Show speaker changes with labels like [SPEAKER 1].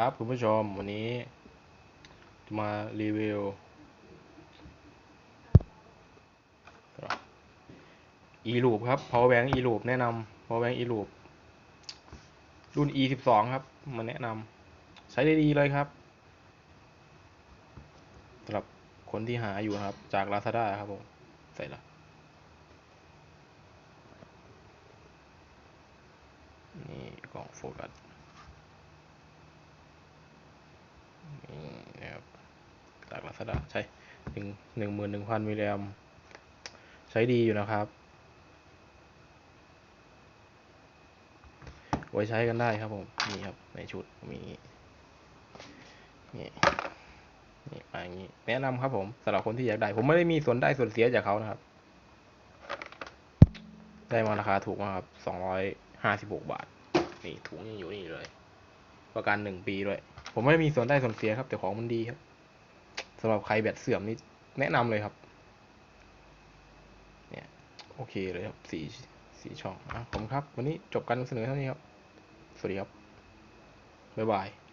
[SPEAKER 1] ครับคุณผู้ชมวันนี้จะมารีวิว e loop ครับ power bank e loop แนะนำ power bank e loop รุ่น e 1 2ครับ มาแนะนำใช้ได้ดีเลยครับสำหรับคนที่หาอยู่ครับ จาก Lazada ครับผม ใส่ละนี่กล่องโฟกัส นี่นะครับ จากลาซาด้าใช้หนึ่งหนึ่งหมื่นหนึ่งพันมิลลิแอมใช้ดีอยู่นะครับ ไว้ใช้กันได้ครับผม นี่ครับ ในชุดมีนี่นี่มาอย่างนี้ แนะนำครับผมสำหรับคนที่อยากได้ ผมไม่ได้มีส่วนได้ส่วนเสียจากเขานะครับ ได้มาราคาถูกมากครับสองร้อยห้าสิบหกบาท นี่ถุงยังอยู่นี่เลย ประกันหนึ่งปีด้วย ผมไม่มีส่วนได้ส่วนเสียครับ แต่ของมันดีครับำหรับใครแบตเสื่อมนี่แนะนำเลยครับ เนี่ยโอเคเลยครับสีสีช่องอะผมครับ วันนี้จบการนำเสนอเท่านี้ครับ สวัสดีครับ บ๊ายบาย